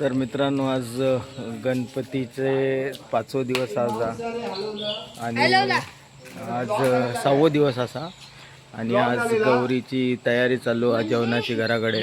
तर मित्रांनो आज गणपतीचे पाचवो दिवस आज. आणि आज सहावो दिवस असा. आणि आज गौरीची तयारी चालू आहे जेवणाची घराकडे.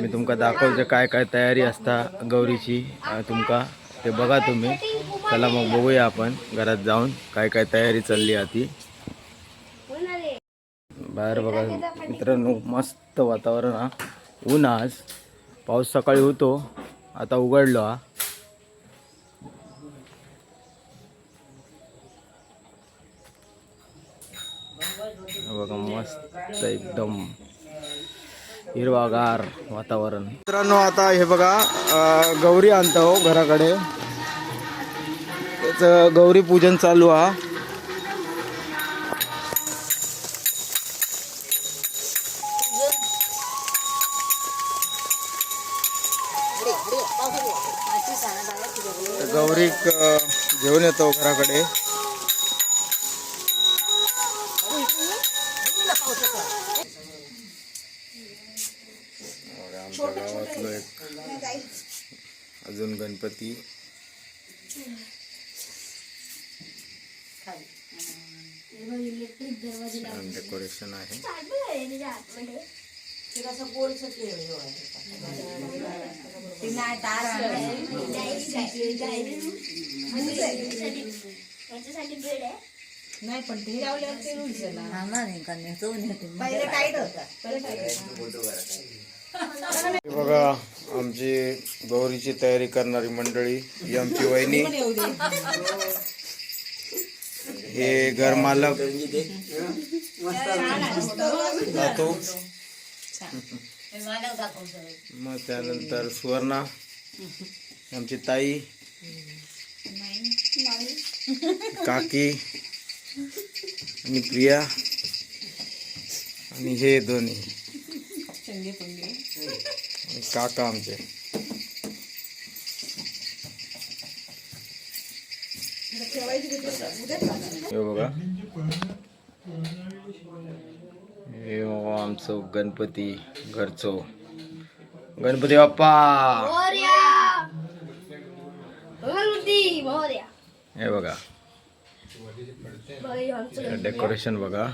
मी तुमका दाखवते काय काय तयारी असता गौरीची तुमका. ते बघा तुम्ही. चला मग बघूया आपण घरात जाऊन काय काय तयारी चालली ती. बाहेर बघा. मित्रांनो मस्त वातावरण हा. ऊन आज. पाऊस सकाळी होतो. आता उघडलो हा. बघा मस्त एकदम हिरवागार वातावरण. मित्रांनो आता हे बघा गौरी आणतो हो घराकडे. त्याचं गौरी पूजन चालू हा. गौरी गौरीक घेऊन येतो घराकडे. आमच्या गावातलं एक अजून गणपती. डेकोरेशन आहे. नाही पण ते लावल्यावर ते उलझला पहिले टाईट होता हे बघा आमची गौरीची तयारी करणारी मंडळी ही आमची वहिनी. हे घर मालक. जातो मग त्यानंतर सुवर्णा आमची ताई काकी आणि प्रिया आणि हे दोन्ही. आणि काका आमचे. हे बघा. हे आमचं गणपती घरचो. गणपती बाप्पा! हे बघा. डेकोरेशन बघा.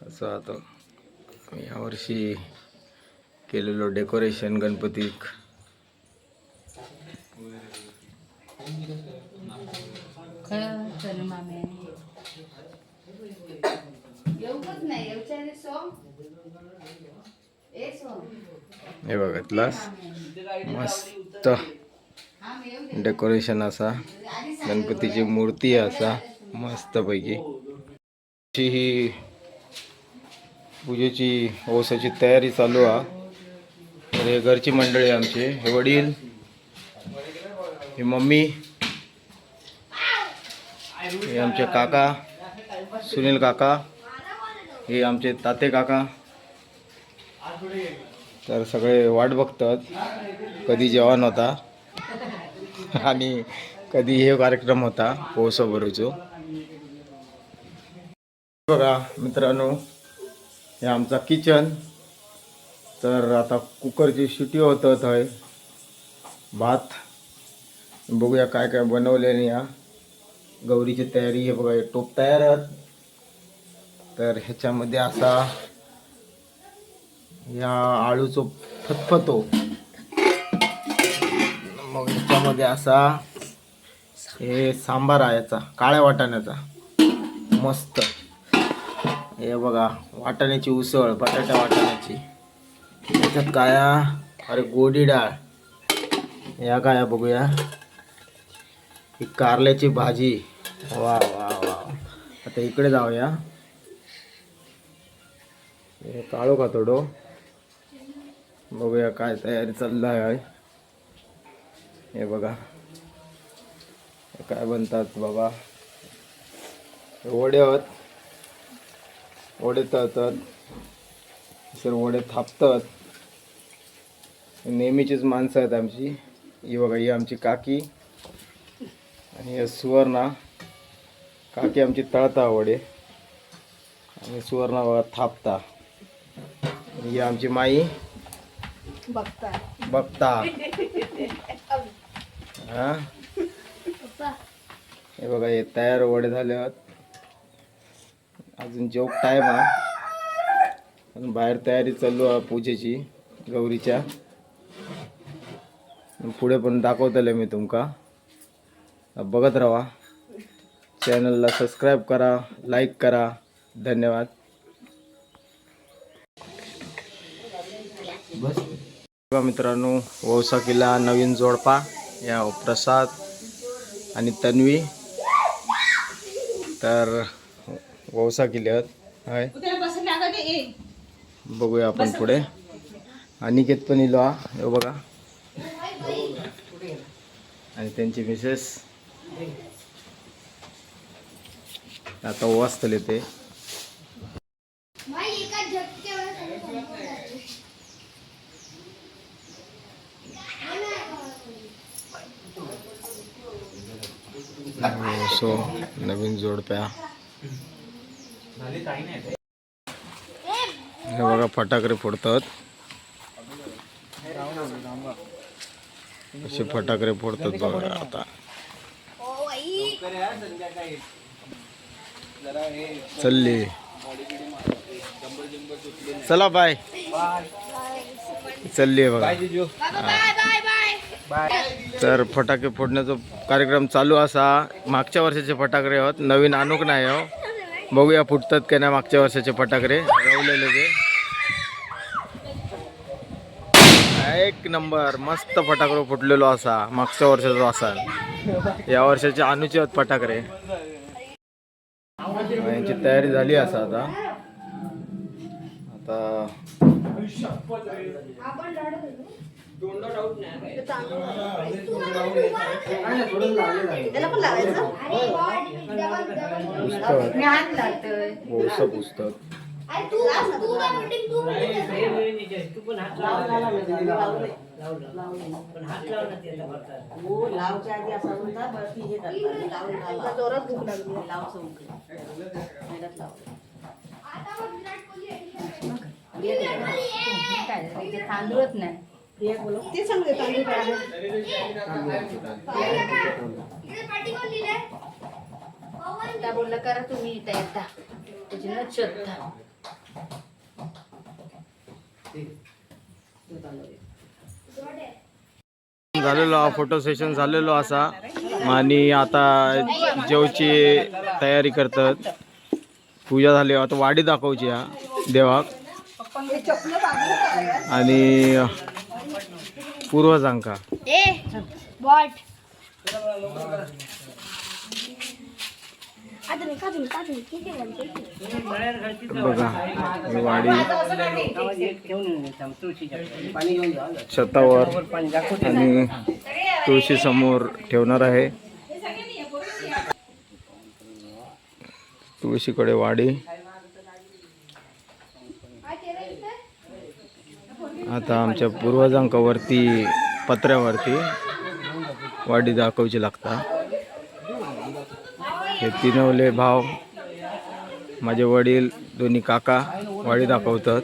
कसं आता यावर्षी केलेलो डेकोरेशन गणपतीक हे बघा हे मस्त. डेकोरेशन असा. गणपतीची मूर्ती असा. मस्त पैकी ही पूजेची ओसाची तयारी चालू आहे. तर हे घरची मंडळी आमची. हे वडील. हे मम्मी. हे आमचे काका. सुनील काका. हे आमचे ताते काका. तर सगळे वाट बघतात. कधी जेवण होता. आणि कधी हे कार्यक्रम होता पोहसो भरूचो बघा मित्रांनो हे आमचा किचन. तर आता कुकरची शिटी होतं थंय भात. बघूया काय काय बनवलेलं या. गौरीची तयारी हे बघा टोप तयार आहेत. तर ह्याच्यामध्ये असा या आळूचो फतफतो. मग याच्यामध्ये असा हे सांबार आहे याचा काळ्या वाटाण्याचा. मस्त. हे बघा वाटाण्याची उसळ बटाट्या वाटाण्याची. त्याच्यात काया अरे गोडी डाळ. या काय बघूया. ही कारल्याची भाजी. वा वा वा. आता इकडे जाऊया. काळो काळू का थोडं बघूया काय तयारी चाललं आहे. हे बघा. काय बनतात बाबा? वडे आहेत. वडे तळतात. सर वडे थापतात. नेहमीचीच माणसं आहेत आमची. ही बघा ही आमची काकी आणि हे सुवर्णा. काकी आमची तळता वडे. आणि सुवर्णा बघा थापता. ही आमची माई. बघता बघता. हा? हे बघा हे तयार वडे झाले आहेत. अजून जेवक टाईम हा अजून बाहेर तयारी चालू आहे पूजेची गौरीच्या. पुढे पण दाखवतले मी तुमका. बघत राहा. चॅनलला सबस्क्राईब करा लाईक करा. धन्यवाद. बघा मित्रांनो वौसा किल्ला नवीन जोडपा या प्रसाद आणि तन्वी. तर वौसा किल्ल्यात हाय. बघूया आपण पुढे. अनिकेत पण इलो हा. हे बघा. आणि त्यांची मिसेस आता वाचतले ते सो नवीन जोडप्या हे बघा फटाकडे फोडतात. असे फटाकडे फोडतात बघा आता. चल्ली. चला बाय. चल्ली बघा. तर फटाके फोडण्याचा कार्यक्रम चालू असा. मागच्या वर्षाचे फटाकडे आहोत. नवीन आणूक नाही हो. बघूया फुटतात का नाही मागच्या वर्षाचे फटाकडे रवलेले ते एक नंबर. मस्त फटाकडे फुटलेलो असा. मागच्या वर्षाचा असा. या वर्षाचे अनुचे आहेत फटाकडे. यांची तयारी झाली असा आता. आता पुस्तक. वौसा पुस्तक. लावच्या आधी असं म्हणतात बरं हे करतात लावून लावा. जोरात भूक लागली. लाव संपलं. महिन्यात लावलं. काय इथे तांदूळच नाही. ते सांगते तांदूळ काढा. त्या बोललं करा तुम्ही इथे एकदा. त्याची न श्रद्धा. झालेलो फोटो सेशन झालेलो असा. आणि आता जेवची तयारी करतात. पूजा झाली आता वाडी दाखवची हा देवाक. आणि पूर्वजांका ए बॉट. बघा वाडी. छतावर आणि तुळशी समोर ठेवणार आहे. तुळशीकडे वाडी. आता आमच्या पूर्वजांका वरती पत्र्यावरती वाडी दाखवची लागता. हे तिनवले भाव माझे वडील दोन्ही काका वाडी दाखवतात.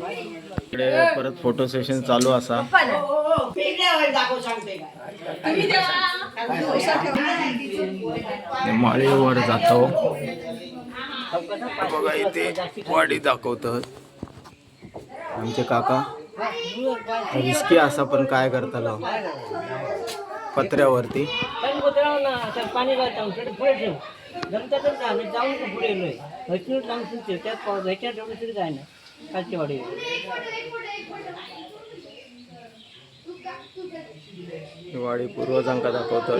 इकडे परत फोटो सेशन चालू असा. माळीवर जातो. बघा इथे वाडी दाखवतात. आमचे काका. रिस्की असा पण काय करताला पत्र्यावरती. पण उतराव ना तर पाणी लावता पुढे पुढे ठेव जमता तर जा मी जाऊन का पुढे येलोय हयतून लावून सुटते त्यात पाव ह्याच्या ठेवलं तरी जाय ना कालची वाडी ही वाडी पूर्वजांका दाखवतात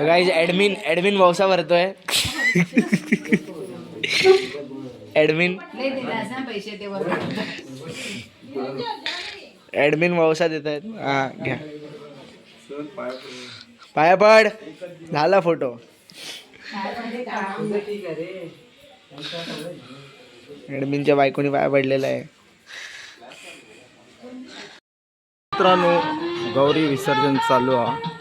गाईज ऍडमिन ऍडमिन वौसा भरतोय. ऍडमिन नाही दिला ना पैसे ते वर ऍडमिन वौसा देत आहेत हा घ्या. पाया पड. झाला फोटो. ऍडमिनच्या बायकोनी पाया पडलेला आहे. मित्रांनो गौरी विसर्जन चालू आहे.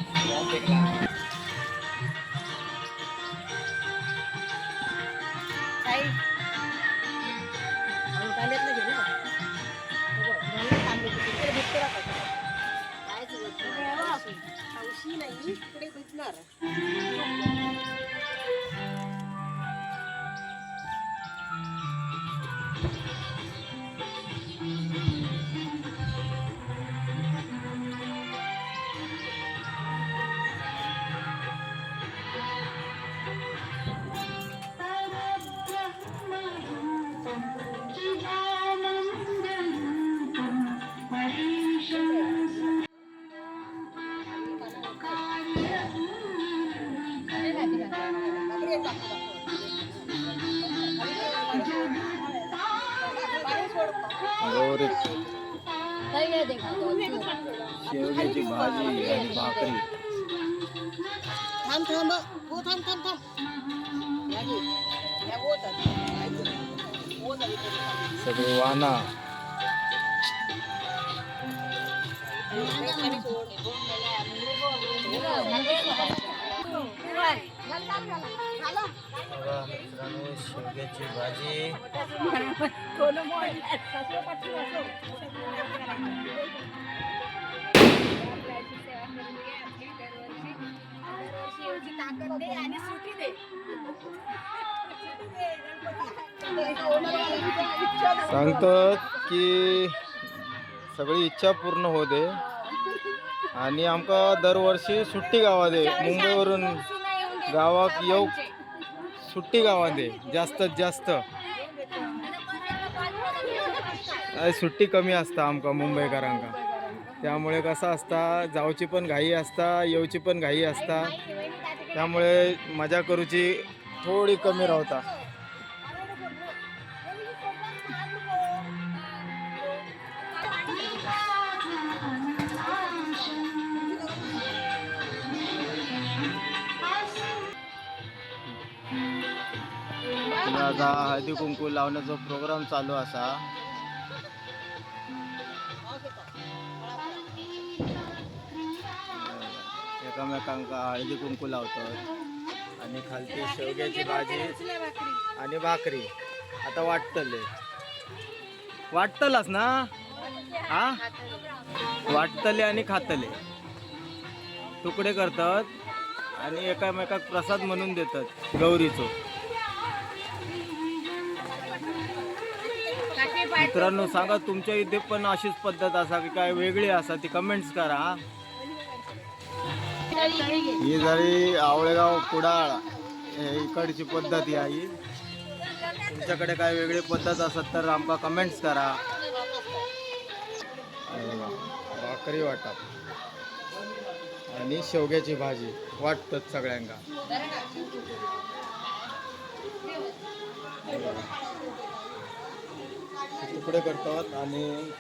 Gracias. गौरी शेवग्याची भाजी आणि भाकरी. थांब थांब हो थांब थांब थांब. सगळे वाना. बघा शेवग्याची भाजी. सांगतात की सगळी इच्छा पूर्ण होऊ दे आणि आमका दरवर्षी सुट्टी गावा दे मुंबईवरून गावाक येऊ सुट्टी गावामध्ये जास्तीत जास्त. सुट्टी कमी असता आमका मुंबईकरांका. त्यामुळे कसं असता जावची पण घाई असता येवची पण घाई असता. त्यामुळे मजा करूची थोडी कमी राहता. आता हळदी कुंकू लावण्याचा प्रोग्राम चालू असा. एकामेकांका हळदी कुंकू लावतात आणि खालती शेवग्याची भाजी आणि भाकरी. आता वाटतले वाटतलाच ना? हा? वाटतले आणि खातले. तुकडे करतात आणि एकामेकाक प्रसाद म्हणून देतात गौरीचो. मित्रांनो सांगा तुमच्या इथे पण अशीच पद्धत असा की काय वेगळी असा ती कमेंट्स करा हा. ही झाली आवळेगाव कुडाळ हे इकडची पद्धत ही आहे तुमच्याकडे काय वेगळी पद्धत असत तर आमका कमेंट्स करा हे बघा, भाकरी वाटप आणि शेवग्याची भाजी वाटतच सगळ्यांना हे बघा. तुकडे करतात आणि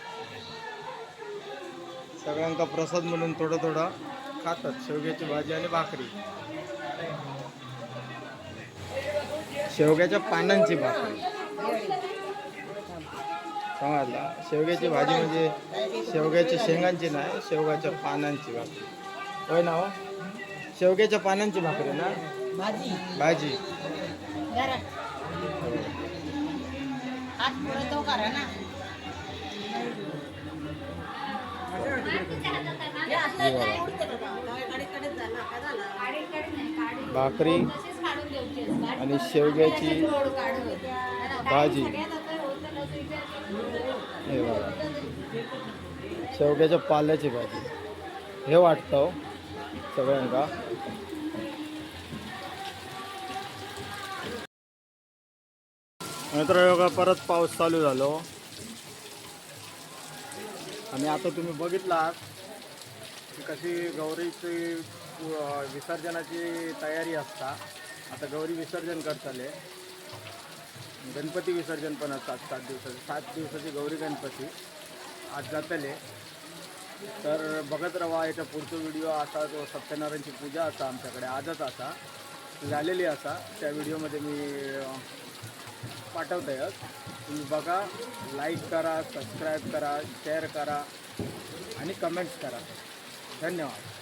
सगळ्यांका प्रसाद म्हणून थोडं थोडं खातात शेवग्याची भाजी आणि भाकरी. शेवग्याच्या पानांची भाकरी. समजला शेवग्याची भाजी म्हणजे शेवग्याच्या शेंगांची नाही शेवगाच्या पानांची भाकरी. होय ना हो? शेवग्याच्या पानांची भाकरी ना? भाजी. भाजी. पुढे तो करा ना भाकरी आणि शेवग्याची भाजी. हे बघा. शेवग्याच्या पाल्याची भाजी. हे वाटतं हो सगळ्यांका. नंतर योगा परत पाऊस चालू झालो. आणि आता तुम्ही बघितलात की कशी गौरीची विसर्जनाची तयारी असता आता गौरी विसर्जन करतले गणपती विसर्जन पण असतात सात दिवसाचे. सात दिवसाची गौरी गणपती आज जातले. तर बघत राहा याचा पुढचा व्हिडिओ असा जो सत्यनारायणची पूजा असा आमच्याकडे. आजच असा. झालेली असा. त्या व्हिडिओमध्ये मी पाठवत आहे तुम्ही बघा लाईक करा सबस्क्राईब करा शेअर करा आणि कमेंट्स करा. धन्यवाद.